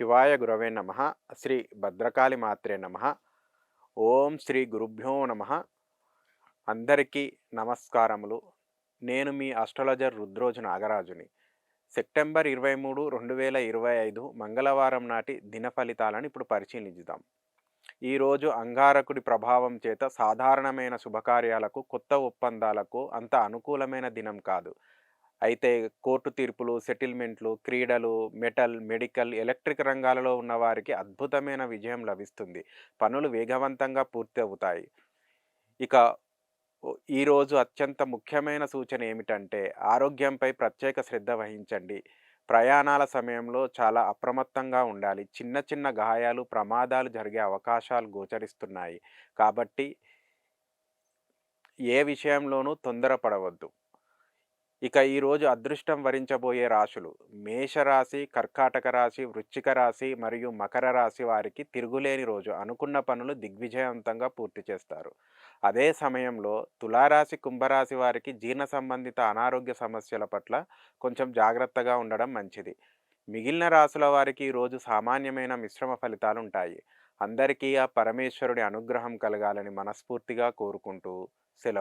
శివాయ గురవే నమ శ్రీ భద్రకాళి మాత్రే నమ ఓం శ్రీ గురుభ్యో నమ. అందరికీ నమస్కారములు. నేను మీ అస్ట్రాలజర్ రుద్రోజు నాగరాజుని. సెప్టెంబర్ ఇరవై మూడు రెండు వేల ఇరవై ఐదు మంగళవారం నాటి దిన ఫలితాలను ఇప్పుడు పరిశీలించుదాం. ఈరోజు అంగారకుడి ప్రభావం చేత సాధారణమైన శుభకార్యాలకు కొత్త ఒప్పందాలకు అంత అనుకూలమైన దినం కాదు. అయితే కోర్టు తీర్పులు సెటిల్మెంట్లు క్రీడలు మెటల్ మెడికల్ ఎలక్ట్రిక్ రంగాలలో ఉన్న వారికి అద్భుతమైన విజయం లభిస్తుంది. పనులు వేగవంతంగా పూర్తి అవుతాయి ఇక ఈరోజు అత్యంత ముఖ్యమైన సూచన ఏమిటంటే ఆరోగ్యంపై ప్రత్యేక శ్రద్ధ వహించండి. ప్రయాణాల సమయంలో చాలా అప్రమత్తంగా ఉండాలి. చిన్న చిన్న గాయాలు ప్రమాదాలు జరిగే అవకాశాలు గోచరిస్తున్నాయి. కాబట్టి ఏ విషయంలోనూ తొందరపడవద్దు. ఇక ఈరోజు అదృష్టం వరించబోయే రాశులు. మేషరాశి కర్కాటక రాశి వృశ్చిక రాశి మరియు మకర రాశి వారికి తిరుగులేని రోజు. అనుకున్న పనులు దిగ్విజయవంతంగా పూర్తి చేస్తారు. అదే సమయంలో తులారాశి కుంభరాశి వారికి జీర్ణ సంబంధిత అనారోగ్య సమస్యల పట్ల కొంచెం జాగ్రత్తగా ఉండడం మంచిది. మిగిలిన రాశుల వారికి ఈరోజు సామాన్యమైన మిశ్రమ ఫలితాలు ఉంటాయి అందరికీ ఆ పరమేశ్వరుడి అనుగ్రహం కలగాలని మనస్ఫూర్తిగా కోరుకుంటూ సెలవు.